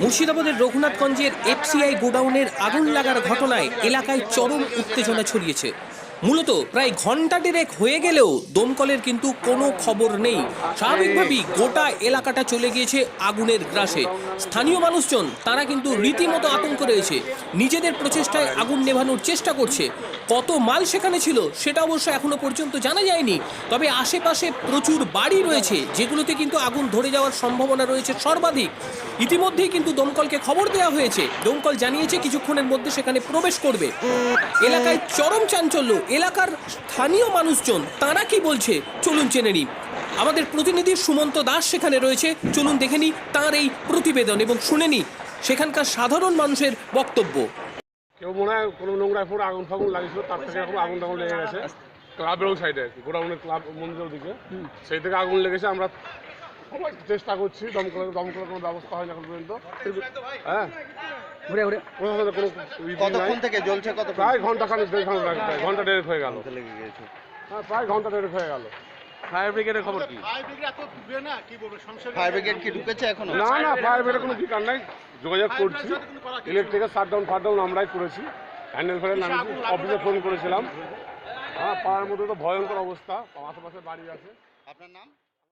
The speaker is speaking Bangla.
মুর্শিদাবাদের রঘুনাথগঞ্জের এফসিআই গোডাউনের আগুন লাগার ঘটনায় এলাকায় চরম উত্তেজনা ছড়িয়েছে। মূলত প্রায় ঘণ্টা দেড়েক হয়ে গেলেও দমকলের কিন্তু কোনো খবর নেই। স্বাভাবিকভাবেই গোটা এলাকাটা চলে গিয়েছে আগুনের গ্রাসে। স্থানীয় মানুষজন, তারা কিন্তু রীতিমতো আতঙ্ক রয়েছে। নিজেদের প্রচেষ্টায় আগুন নেভানোর চেষ্টা করছে। কত মাল সেখানে ছিল সেটা অবশ্য এখনও পর্যন্ত জানা যায়নি। তবে আশেপাশে প্রচুর বাড়ি রয়েছে, যেগুলোতে কিন্তু আগুন ধরে যাওয়ার সম্ভাবনা রয়েছে সর্বাধিক। ইতিমধ্যেই কিন্তু দমকলকে খবর দেওয়া হয়েছে। দমকল জানিয়েছে, কিছুক্ষণের মধ্যে সেখানে প্রবেশ করবে। এলাকায় চরম চাঞ্চল্য এলাকার স্থানীয় মানুষজন, তারা কি বলছে? চলুন জেনে নিই। আমাদের প্রতিনিধি সুমন্ত দাস সেখানে রয়েছে। চলুন দেখে নিই তাঁর এই প্রতিবেদন এবং শুনে নিই সেখানকার সাধারণ মানুষের বক্তব্য। কেউ মনে হয় কোনো নোংরা পুরো আগুন ফাগুন লাগিয়েছিল, তার থেকে এখন আগুন টাগুন লেগে গেছে। ক্লাবের সাইডে গোডাউনের ক্লাব মন্দিরের দিকে। সেই থেকে আগুন লেগেছে, আমরা চেষ্টা করছি দমকলের দমকলের কোনো ব্যবস্থা হয়নি এখন পর্যন্ত। হ্যাঁ। ঘুরে ঘুরে। কোনো কতক্ষণ থেকে জ্বলছে কত প্রায় ঘণ্টা খানিক দেড় ঘণ্টা লাগে প্রায় ঘণ্টা দেড়েক হয়ে গেল। লেগে গিয়েছে। হ্যাঁ প্রায় ঘণ্টা দেড়েক হয়ে গেল। ফায়ার ব্রিগেডের খবর কি? ফায়ার ব্রিগেড কি ঢুকেছে এখনও? না না ফায়ার ব্রিগেডের কোনো নাই। যোগাযোগ করছি। ইলেকট্রিকের শাটডাউন ফাটডাউন আমরাই করেছি। হ্যান্ডেল ফ্যান্ডেল অফিসে ফোন করেছিলাম। হ্যাঁ পাড়ার মধ্যে তো ভয়ঙ্কর অবস্থা। আশেপাশে বাড়ি আছে। আপনার নাম?